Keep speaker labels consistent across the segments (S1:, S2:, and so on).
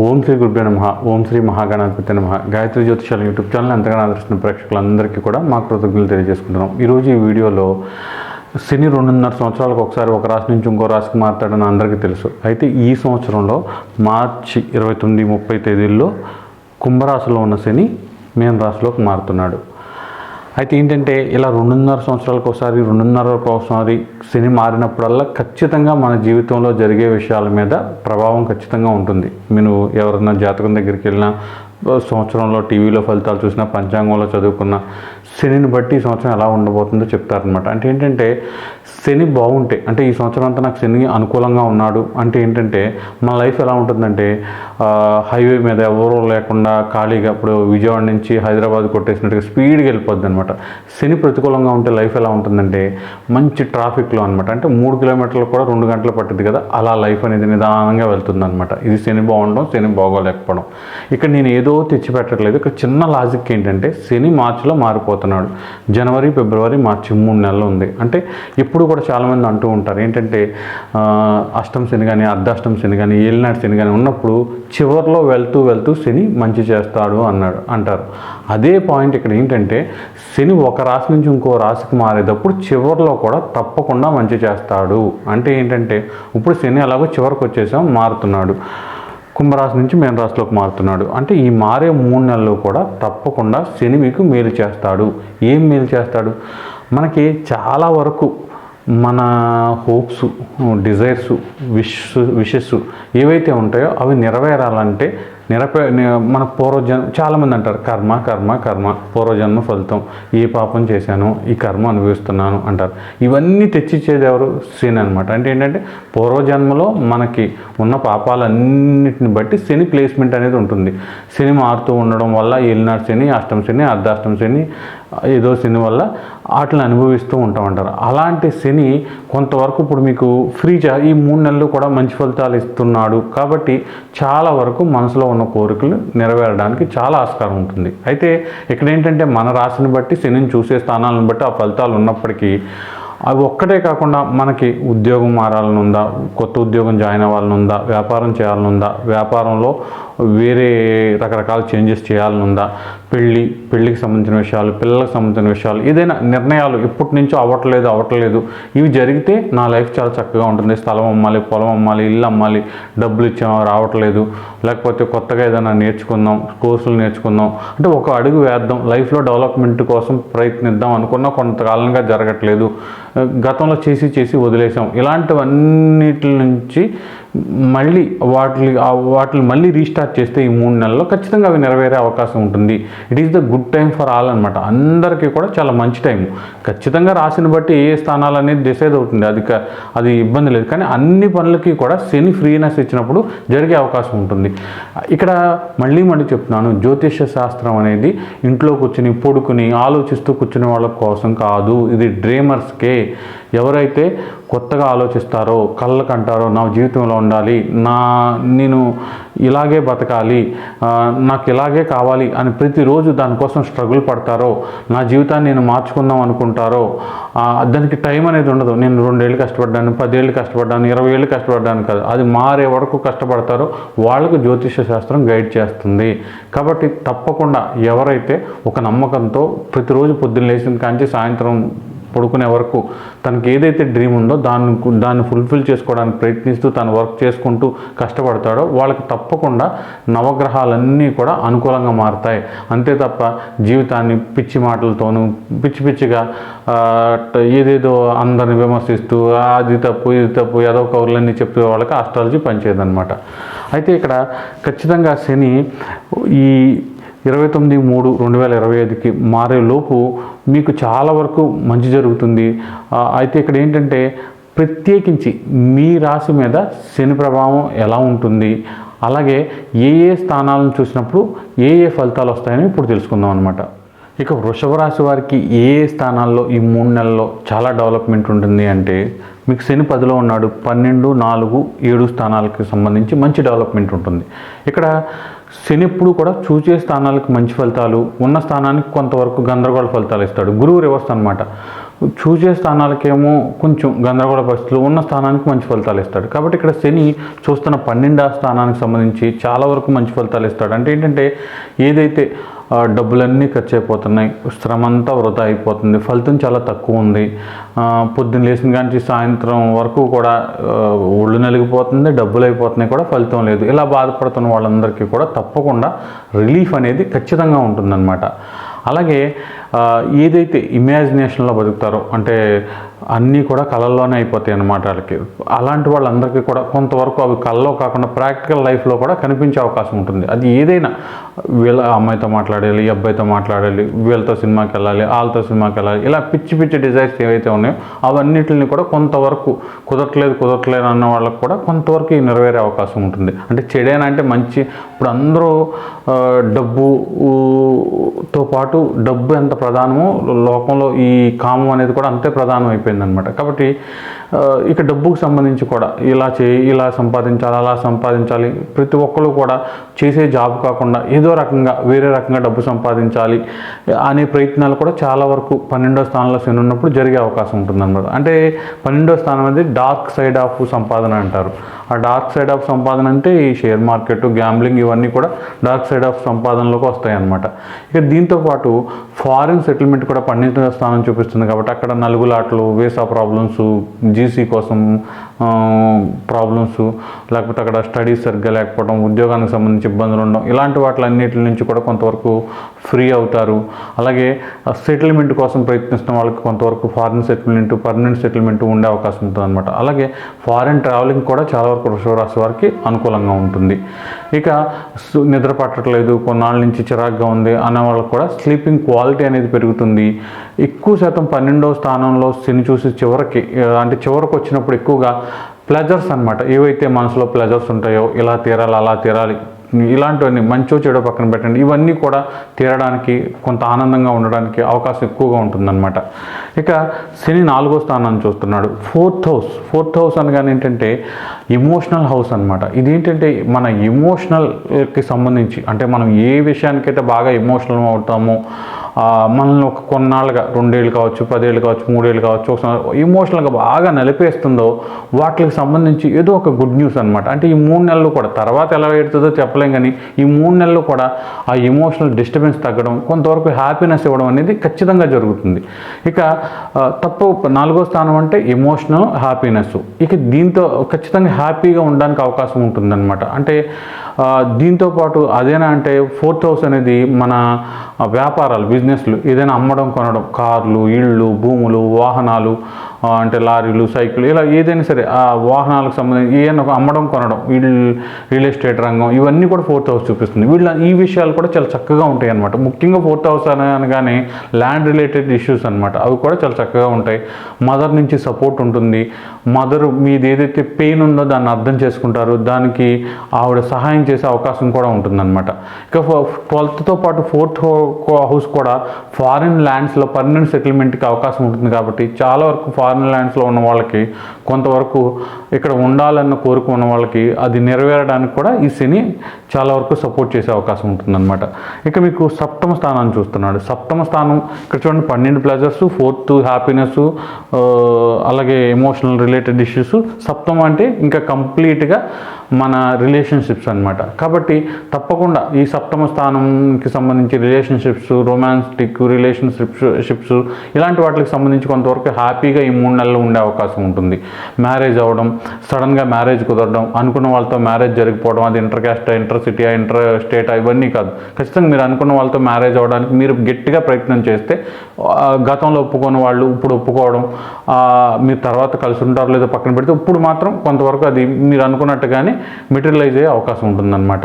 S1: ఓం శ్రీ గురుభ్యో నమ. ఓం శ్రీ మహాగణాధిపతి నమ. గాయత్రి జ్యోతిషాల యూట్యూబ్ ఛానల్ ఎంతగానో ఆదరిస్తున్న ప్రేక్షకులందరికీ కూడా మా కృతజ్ఞతలు తెలియజేసుకుంటున్నాం. ఈరోజు ఈ వీడియోలో శని రెండున్నర సంవత్సరాలకు ఒకసారి ఒక రాశి నుంచి ఇంకో రాశికి మారుతాడని అందరికీ తెలుసు. అయితే ఈ సంవత్సరంలో మార్చి ఇరవై తొమ్మిది ముప్పై తేదీల్లో కుంభరాశిలో ఉన్న శని మేన రాశిలోకి మారుతున్నాడు. అయితే ఏంటంటే ఇలా రెండున్నర సంవత్సరాలకు ఒకసారి రెండున్నరకు ఒకసారి సినిమా మారినప్పుడల్లా ఖచ్చితంగా మన జీవితంలో జరిగే విషయాల మీద ప్రభావం ఖచ్చితంగా ఉంటుంది. మీరు ఎవరైనా జాతకం దగ్గరికి వెళ్ళినా సంవత్సరంలో టీవీలో ఫలితాలు చూసినా పంచాంగంలో చదువుకున్న శనిని బట్టి ఈ సంవత్సరం ఎలా ఉండబోతుందో చెప్తారనమాట అంటే ఏంటంటే శని బాగుంటే అంటే ఈ సంవత్సరం అంతా నాకు శని అనుకూలంగా ఉన్నాడు అంటే ఏంటంటే మన లైఫ్ ఎలా ఉంటుందంటే హైవే మీద ఎవరో లేకుండా ఖాళీగా ఇప్పుడు విజయవాడ నుంచి హైదరాబాద్ కొట్టేసినట్టుగా స్పీడ్గా వెళ్ళిపోద్ది అనమాట శని ప్రతికూలంగా ఉంటే లైఫ్ ఎలా ఉంటుందంటే మంచి ట్రాఫిక్లో అనమాట అంటే మూడు కిలోమీటర్లు కూడా రెండు గంటలు పట్టింది కదా అలా లైఫ్ అనేది నిదానంగా వెళ్తుంది అనమాట ఇది శని బాగుండడం శని బాగోలేకపోవడం. ఇక్కడ నేను ఏదో తెచ్చిపెట్టట్లేదు. ఇక్కడ చిన్న లాజిక్ ఏంటంటే శని మార్చిలో మారిపోతున్నాడు. జనవరి ఫిబ్రవరి మార్చి మూడు నెలలు ఉంది. అంటే ఇప్పుడు కూడా చాలామంది అంటూ ఉంటారు. ఏంటంటే అష్టం శని కానీ అర్ధాష్టం శని కానీ ఏలినాటి శని కానీ ఉన్నప్పుడు చివరిలో వెళ్తూ వెళ్తూ శని మంచి చేస్తాడు అన్నాడు అంటారు. అదే పాయింట్ ఇక్కడ ఏంటంటే శని ఒక రాశి నుంచి ఇంకో రాశికి మారేటప్పుడు చివరిలో కూడా తప్పకుండా మంచి చేస్తాడు. అంటే ఏంటంటే ఇప్పుడు శని ఎలాగో చివరికి వచ్చేసాం మారుతున్నాడు. కుంభరాశి నుంచి మేన రాశిలోకి మారుతున్నాడు. అంటే ఈ మారే మూడు నెలలు కూడా తప్పకుండా శని మీకు మేలు చేస్తాడు. ఏం మేలు చేస్తాడు? మనకి చాలా వరకు మన హోప్స్ డిజైర్స్ విష్ విషెస్ ఏవైతే ఉంటాయో అవి నెరవేరాలంటే నిరపే మన పూర్వజన్మ చాలామంది అంటారు కర్మ కర్మ కర్మ పూర్వజన్మ ఫలితం ఏ పాపం చేశాను ఈ కర్మ అనుభవిస్తున్నాను అంటారు. ఇవన్నీ తెచ్చిచ్చేది ఎవరు? శని అనమాట అంటే ఏంటంటే పూర్వజన్మలో మనకి ఉన్న పాపాలన్నిటిని బట్టి శని ప్లేస్మెంట్ అనేది ఉంటుంది. శని మారుతూ ఉండడం వల్ల ఏలినాడు శని అష్టం శని అర్ధాష్టం శని ఏదో శని వల్ల వాటిని అనుభవిస్తూ ఉంటాం అంటారు. అలాంటి శని కొంతవరకు ఇప్పుడు మీకు ఫ్రీ చే ఈ మూడు నెలలు కూడా మంచి ఫలితాలు ఇస్తున్నాడు. కాబట్టి చాలా వరకు మనసులో ఉన్న కోరికలు నెరవేరడానికి చాలా ఆస్కారం ఉంటుంది. అయితే ఇక్కడ ఏంటంటే మన రాశిని బట్టి శనిని చూసే స్థానాలను బట్టి ఆ ఫలితాలు ఉన్నప్పటికీ అవి ఒక్కటే కాకుండా మనకి ఉద్యోగం మారాలని ఉందా కొత్త ఉద్యోగం జాయిన్ అవ్వాలని ఉందా వ్యాపారం చేయాలనుందా వ్యాపారంలో వేరే రకరకాల చేంజెస్ చేయాలని ఉందా పెళ్ళి పెళ్ళికి సంబంధించిన విషయాలు పిల్లలకు సంబంధించిన విషయాలు ఏదైనా నిర్ణయాలు ఇప్పటి నుంచో అవ్వట్లేదు అవ్వట్లేదు. ఇవి జరిగితే నా లైఫ్ చాలా చక్కగా ఉంటుంది. స్థలం అమ్మాలి పొలం అమ్మాలి ఇల్లు అమ్మాలి డబ్బులు ఇచ్చాం రావట్లేదు. లేకపోతే కొత్తగా ఏదైనా నేర్చుకుందాం కోర్సులు నేర్చుకుందాం. అంటే ఒక అడుగు వేద్దాం. లైఫ్లో డెవలప్మెంట్ కోసం ప్రయత్నిద్దాం అనుకున్నా కొంతకాలంగా జరగట్లేదు. గతంలో చేసి చేసి వదిలేసాం. ఇలాంటివన్నిటి నుంచి మళ్ళీ వాటి వాటిని మళ్ళీ రీస్టార్ట్ చేస్తే ఈ మూడు నెలల్లో ఖచ్చితంగా అవి నెరవేరే అవకాశం ఉంటుంది. It is the good time for all అనమాట అందరికీ కూడా చాలా మంచి టైం ఖచ్చితంగా రాసిన బట్టి ఏ ఏ స్థానాలు అనేది డిసైడ్ అవుతుంది. అది అది ఇబ్బంది లేదు. కానీ అన్ని పనులకి కూడా శని ఫ్రీనెస్ ఇచ్చినప్పుడు జరిగే అవకాశం ఉంటుంది. ఇక్కడ మళ్ళీ మళ్ళీ చెప్తున్నాను. జ్యోతిష శాస్త్రం అనేది ఇంట్లో కూర్చుని పొడుకుని ఆలోచిస్తూ కూర్చునే వాళ్ళ కోసం కాదు. ఇది డ్రీమర్స్కే ఎవరైతే కొత్తగా ఆలోచిస్తారో కళ్ళకు అంటారో నా జీవితంలో ఉండాలి నా నేను ఇలాగే బతకాలి నాకు ఇలాగే కావాలి అని ప్రతిరోజు దానికోసం స్ట్రగుల్ పడతారో నా జీవితాన్ని నేను మార్చుకుందాం అనుకుంటారో దానికి టైం అనేది ఉండదు. నేను రెండేళ్ళు కష్టపడ్డాను పదేళ్ళు కష్టపడ్డాను ఇరవై ఏళ్ళు కష్టపడ్డాను కాదు. అది మారే వరకు కష్టపడతారో వాళ్ళకు జ్యోతిష శాస్త్రం గైడ్ చేస్తుంది. కాబట్టి తప్పకుండా ఎవరైతే ఒక నమ్మకంతో ప్రతిరోజు పొద్దున్న లేచిన కాంచి సాయంత్రం పడుకునే వరకు తనకి ఏదైతే డ్రీమ్ ఉందో దాన్ని దాన్ని ఫుల్ఫిల్ చేసుకోవడానికి ప్రయత్నిస్తూ తను వర్క్ చేసుకుంటూ కష్టపడతాడో వాళ్ళకి తప్పకుండా నవగ్రహాలన్నీ కూడా అనుకూలంగా మారుతాయి. అంతే తప్ప జీవితాన్ని పిచ్చి మాటలతోనూ పిచ్చి పిచ్చిగా ఏదేదో అందరిని విమర్శిస్తూ అది తప్పు ఇది తప్పు ఏదో కౌరులన్నీ చెప్పే వాళ్ళకి ఆస్ట్రాలజీ పనిచేయదనమాట అయితే ఇక్కడ ఖచ్చితంగా శని ఈ ఇరవై తొమ్మిది మూడు రెండు వేల ఇరవై ఐదుకి మారేలోపు మీకు చాలా వరకు మంచి జరుగుతుంది. అయితే ఇక్కడ ఏంటంటే ప్రత్యేకించి మీ రాశి మీద శని ప్రభావం ఎలా ఉంటుంది? అలాగే ఏ ఏ స్థానాలను చూసినప్పుడు ఏ ఏ ఫలితాలు వస్తాయని ఇప్పుడు తెలుసుకుందాం అనమాట ఇక వృషభ రాశి వారికి ఏ ఏ స్థానాల్లో ఈ మూడు నెలల్లో చాలా డెవలప్మెంట్ ఉంటుంది అంటే మీకు శని పదిలో ఉన్నాడు పన్నెండు నాలుగు ఏడు స్థానాలకు సంబంధించి మంచి డెవలప్మెంట్ ఉంటుంది. ఇక్కడ శని ఎప్పుడు కూడా చూచే స్థానాలకు మంచి ఫలితాలు ఉన్న స్థానానికి కొంతవరకు గందరగోళ ఫలితాలు ఇస్తాడు. గురువు రివర్స్ అనమాట చూసే స్థానాలకేమో కొంచెం గందరగోళ పరిస్థితులు ఉన్న స్థానానికి మంచి ఫలితాలు ఇస్తాడు. కాబట్టి ఇక్కడ శని చూస్తున్న పన్నెండవ స్థానానికి సంబంధించి చాలా వరకు మంచి ఫలితాలు ఇస్తాడు. అంటే ఏంటంటే ఏదైతే డబ్బులన్నీ ఖర్చు అయిపోతున్నాయి శ్రమ అంతా వృధా అయిపోతుంది ఫలితం చాలా తక్కువ ఉంది పొద్దున్న లేచిన కానీ సాయంత్రం వరకు కూడా ఒళ్ళు నలిగిపోతుంది డబ్బులు అయిపోతున్నాయి కూడా ఫలితం లేదు. ఇలా బాధపడుతున్న వాళ్ళందరికీ కూడా తప్పకుండా రిలీఫ్ అనేది ఖచ్చితంగా ఉంటుందన్నమాట. అలాగే ఏదైతే ఇమాజినేషన్లో బతుకుతారో అంటే అన్నీ కూడా కళల్లోనే అయిపోతాయి అన్నమాట వాళ్ళకి. అలాంటి వాళ్ళందరికీ కూడా కొంతవరకు అవి కళ్ళలో కాకుండా ప్రాక్టికల్ లైఫ్లో కూడా కనిపించే అవకాశం ఉంటుంది. అది ఏదైనా వీళ్ళ అమ్మాయితో మాట్లాడాలి అబ్బాయితో మాట్లాడాలి వీళ్ళతో సినిమాకి వెళ్ళాలి వాళ్ళతో సినిమాకి వెళ్ళాలి ఇలా పిచ్చి పిచ్చి డిజైర్స్ ఏవైతే ఉన్నాయో అవన్నిటిని కూడా కొంతవరకు కుదరట్లేదు కుదరట్లేదు అన్న వాళ్ళకి కూడా కొంతవరకు నెరవేరే అవకాశం ఉంటుంది. అంటే చెడైన అంటే మంచి ఇప్పుడు అందరూ డబ్బుతో పాటు డబ్బు ఎంత ప్రధానమో లోకంలో ఈ కామం అనేది కూడా అంతే ప్రధానం అయిపోయింది అనమాట కాబట్టి ఇక డబ్బుకు సంబంధించి కూడా ఇలా చేయి ఇలా సంపాదించాలి అలా సంపాదించాలి. ప్రతి ఒక్కరు కూడా చేసే జాబ్ కాకుండా ఏదో రకంగా వేరే రకంగా డబ్బు సంపాదించాలి అనే ప్రయత్నాలు కూడా చాలా వరకు పన్నెండో స్థానంలో శని ఉన్నప్పుడు జరిగే అవకాశం ఉంటుందన్నమాట. అంటే పన్నెండో స్థానం అనేది డార్క్ సైడ్ ఆఫ్ సంపాదన అంటారు. ఆ డార్క్ సైడ్ ఆఫ్ సంపాదన అంటే ఈ షేర్ మార్కెట్ గ్యాంబ్లింగ్ ఇవన్నీ కూడా డార్క్ సైడ్ ఆఫ్ సంపాదనలోకి వస్తాయి అనమాట ఇక దీంతో పాటు ఫారిన్ సెటిల్మెంట్ కూడా పండించిన స్థానం చూపిస్తుంది కాబట్టి అక్కడ నలుగులాట్లు వీసా ప్రాబ్లమ్స్ జీసీ కోసం ప్రాబ్లమ్స్ లేకపోతే అక్కడ స్టడీస్ సరిగ్గా లేకపోవడం ఉద్యోగానికి సంబంధించి ఇబ్బందులు ఉండడం ఇలాంటి వాటిలన్నిటి నుంచి కూడా కొంతవరకు ఫ్రీ అవుతారు. అలాగే సెటిల్మెంట్ కోసం ప్రయత్నిస్తున్న వాళ్ళకి కొంతవరకు ఫారిన్ సెటిల్మెంట్ పర్మనెంట్ సెటిల్మెంట్ ఉండే అవకాశం ఉంటుంది అనమాట అలాగే ఫారిన్ ట్రావెలింగ్ కూడా చాలా వరకు వృషభరాశి వారికి అనుకూలంగా ఉంటుంది. ఇక నిద్ర పట్టట్లేదు కొన్నాళ్ళ నుంచి చిరాగ్గా ఉంది అన్న వాళ్ళకి కూడా స్లీపింగ్ క్వాలిటీ అనేది పెరుగుతుంది. ఎక్కువ శాతం పన్నెండవ స్థానంలో శని చూసి చివరికి అంటే చివరికి వచ్చినప్పుడు ఎక్కువగా ప్లెజర్స్ అన్నమాట. ఏవైతే మనసులో ప్లెజర్స్ ఉంటాయో ఇలా తీరాలి అలా తీరాలి ఇలాంటివన్నీ మంచో చెడో పక్కన పెట్టండి. ఇవన్నీ కూడా తీరడానికి కొంత ఆనందంగా ఉండడానికి అవకాశం ఎక్కువగా ఉంటుందన్నమాట. ఇక శని నాలుగో స్థానాన్ని చూస్తున్నాడు. Fourth house. ఫోర్త్ హౌస్ అనగానే ఏంటంటే ఇమోషనల్ హౌస్ అనమాట ఇదేంటంటే మన ఎమోషనల్కి సంబంధించి అంటే మనం ఏ విషయానికైతే బాగా ఎమోషనల్ అవుతామో మనల్ని ఒక కొన్నాళ్ళుగా రెండేళ్ళు కావచ్చు పదేళ్ళు కావచ్చు మూడేళ్ళు కావచ్చు ఒకసారి ఇమోషనల్గా బాగా నిలిపేస్తుందో వాటికి సంబంధించి ఏదో ఒక గుడ్ న్యూస్ అనమాట అంటే ఈ మూడు నెలలు కూడా తర్వాత ఎలా పెడుతుందో చెప్పలేం కానీ ఈ మూడు నెలలు కూడా ఆ ఎమోషనల్ డిస్టర్బెన్స్ తగ్గడం కొంతవరకు హ్యాపీనెస్ ఇవ్వడం అనేది ఖచ్చితంగా జరుగుతుంది. ఇక తప్పు నాలుగో స్థానం అంటే ఎమోషనల్ హ్యాపీనెస్ ఇక దీంతో ఖచ్చితంగా హ్యాపీగా ఉండడానికి అవకాశం ఉంటుందన్నమాట. అంటే దీంతో పాటు అదేనా అంటే ఫోర్త్ హౌస్ అనేది మన వ్యాపారాలు బిజినెస్లు ఏదైనా అమ్మడం కొనడం కార్లు ఇళ్ళు భూములు వాహనాలు అంటే లారీలు సైకిల్ ఇలా ఏదైనా సరే ఆ వాహనాలకు సంబంధించి ఏదైనా అమ్మడం కొనడం వీళ్ళు రియల్ ఎస్టేట్ రంగం ఇవన్నీ కూడా ఫోర్త్ హౌస్ చూపిస్తుంది. వీళ్ళ ఈ విషయాలు కూడా చాలా చక్కగా ఉంటాయి అనమాట ముఖ్యంగా ఫోర్త్ హౌస్ అనగానే ల్యాండ్ రిలేటెడ్ ఇష్యూస్ అనమాట అవి కూడా చాలా చక్కగా ఉంటాయి. మదర్ నుంచి సపోర్ట్ ఉంటుంది. మదర్ మీది ఏదైతే పెయిన్ ఉందో దాన్ని అర్థం చేసుకుంటారు. దానికి ఆవిడ సహాయం చేసే అవకాశం కూడా ఉంటుందన్నమాట. ఇక ట్వెల్త్తో పాటు ఫోర్త్ హౌస్ కూడా ఫారిన్ ల్యాండ్స్లో పర్మనెంట్ సెటిల్మెంట్కి అవకాశం ఉంటుంది కాబట్టి చాలా వరకు ఫారిన్ ల్యాండ్స్లో ఉన్న వాళ్ళకి కొంతవరకు ఇక్కడ ఉండాలన్న కోరిక ఉన్న వాళ్ళకి అది నెరవేరడానికి కూడా ఈ శని చాలా వరకు సపోర్ట్ చేసే అవకాశం ఉంటుందన్నమాట. ఇక మీకు సప్తమ స్థానాన్ని చూస్తున్నాడు. సప్తమ స్థానం ఇక్కడ చూడండి పన్నెండు ప్లెజర్స్ ఫోర్త్ హ్యాపీనెస్ అలాగే ఎమోషనల్ రిలేటెడ్ ఇష్యూస్ సప్తమ అంటే ఇంకా కంప్లీట్గా మన రిలేషన్షిప్స్ అన్నమాట. కాబట్టి తప్పకుండా ఈ సప్తమ స్థానంకి సంబంధించి relation relationships romantic relationships ships ఇలాంటి వాటికి సంబంధించి కొంతవరకు హ్యాపీగా ఈ మూడు నెలలు ఉండే అవకాశం ఉంటుంది. మ్యారేజ్ అవ్వడం సడన్గా మ్యారేజ్ కుదరడం అనుకున్న వాళ్ళతో మ్యారేజ్ జరిగిపోవడం అది inter caste inter city inter state ఇవన్నీ కాదు. ఖచ్చితంగా మీరు అనుకున్న వాళ్ళతో మ్యారేజ్ అవ్వడానికి మీరు గట్టిగా ప్రయత్నం చేస్తే గతంలో ఒప్పుకోని వాళ్ళు ఇప్పుడు ఒప్పుకోవడం మీరు తర్వాత కలిసి ఉంటారో లేదో పక్కన పెడితే ఇప్పుడు మాత్రం కొంతవరకు అది మీరు అనుకున్నట్టుగానే మెటీరియలైజ్ అయ్యే అవకాశం ఉంటుందన్నమాట.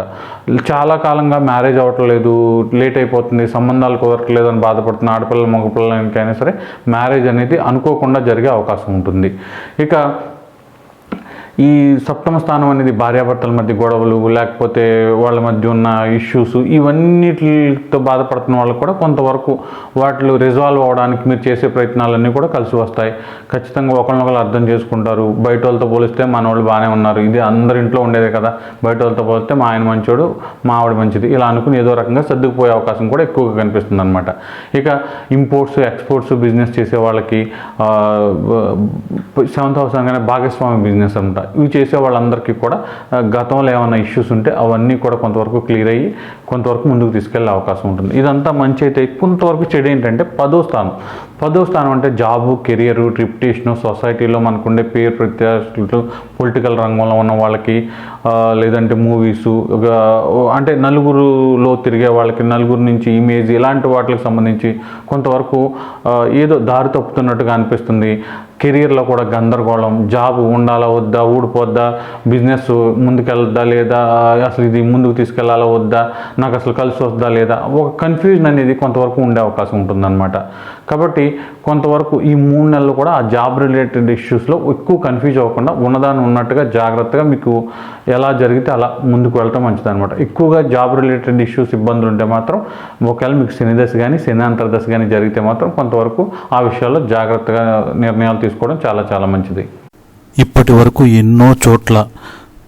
S1: చాలా కాలంగా మ్యారేజ్ అవ్వట్లేదు లేట్ అయిపోతుంది సంబంధాలు కుదరట్లేదని అని బాధపడుతున్న ఆడపిల్లలు మగపిల్లలకైనా సరే మ్యారేజ్ అనేది అనుకోకుండా జరిగే అవకాశం ఉంటుంది. ఇక ఈ సప్తమ స్థానం అనేది భార్యాభర్తల మధ్య గొడవలు లేకపోతే వాళ్ళ మధ్య ఉన్న ఇష్యూస్ ఇవన్నిటితో బాధపడుతున్న వాళ్ళు కూడా కొంతవరకు వాటిలో రిజాల్వ్ అవడానికి మీరు చేసే ప్రయత్నాలన్నీ కూడా కలిసి వస్తాయి. ఖచ్చితంగా ఒకరినొకరు అర్థం చేసుకుంటారు. బయట వాళ్ళతో పోలిస్తే మన వాళ్ళు బాగానే ఉన్నారు. ఇది అందరి ఇంట్లో ఉండేదే కదా. బయట వాళ్ళతో పోలిస్తే మా ఆయన మంచోడు మా ఆవిడ మంచిది. ఇలా అనుకుని ఏదో రకంగా సర్దుకుపోయే అవకాశం కూడా ఎక్కువగా కనిపిస్తుంది అనమాట ఇక ఇంపోర్ట్స్ ఎక్స్పోర్ట్స్ బిజినెస్ చేసే వాళ్ళకి సెవెంత్ హౌస్ అనగానే భాగస్వామి బిజినెస్ అనమాట ఇవి చేసే వాళ్ళందరికీ కూడా గతంలో ఏమైనా ఇష్యూస్ ఉంటే అవన్నీ కూడా కొంతవరకు క్లియర్ అయ్యి కొంతవరకు ముందుకు తీసుకెళ్ళే అవకాశం ఉంటుంది. ఇదంతా మంచి అయితే కొంతవరకు చెడు ఏంటంటే పదో స్థానం. పదో స్థానం అంటే జాబు కెరియర్ రిప్యుటేషను సొసైటీలో మనకుండే పేరు ప్రత్యేకతలు పొలిటికల్ రంగంలో ఉన్న వాళ్ళకి లేదంటే మూవీసు అంటే నలుగురులో తిరిగే వాళ్ళకి నలుగురు నుంచి ఇమేజ్ ఇలాంటి వాటికి సంబంధించి కొంతవరకు ఏదో దారి తప్పుతున్నట్టుగా అనిపిస్తుంది. కెరియర్లో కూడా గందరగోళం జాబ్ ఉండాలా వద్దా ఊడిపోద్దా బిజినెస్ ముందుకెళ్దా లేదా అసలు ఇది ముందుకు తీసుకెళ్ళాలా వద్దా నాకు అసలు కలిసి వద్దా లేదా ఒక కన్ఫ్యూజన్ అనేది కొంతవరకు ఉండే అవకాశం ఉంటుందన్నమాట. కాబట్టి కొంతవరకు ఈ మూడు నెలలు కూడా ఆ జాబ్ రిలేటెడ్ ఇష్యూస్లో ఎక్కువ కన్ఫ్యూజ్ అవ్వకుండా ఉన్నదాన్ని ఉన్నట్టుగా జాగ్రత్తగా మీకు ఎలా జరిగితే అలా ముందుకు వెళ్ళటం మంచిది అనమాట ఎక్కువగా జాబ్ రిలేటెడ్ ఇష్యూస్ ఇబ్బందులు ఉంటే మాత్రం ఒకవేళ మీకు శని దశ కానీ శని అంతర్దశ కానీ జరిగితే మాత్రం కొంతవరకు ఆ విషయాల్లో జాగ్రత్తగా నిర్ణయాలు తీసుకోవడం చాలా చాలా మంచిది.
S2: ఇప్పటి వరకు ఎన్నో చోట్ల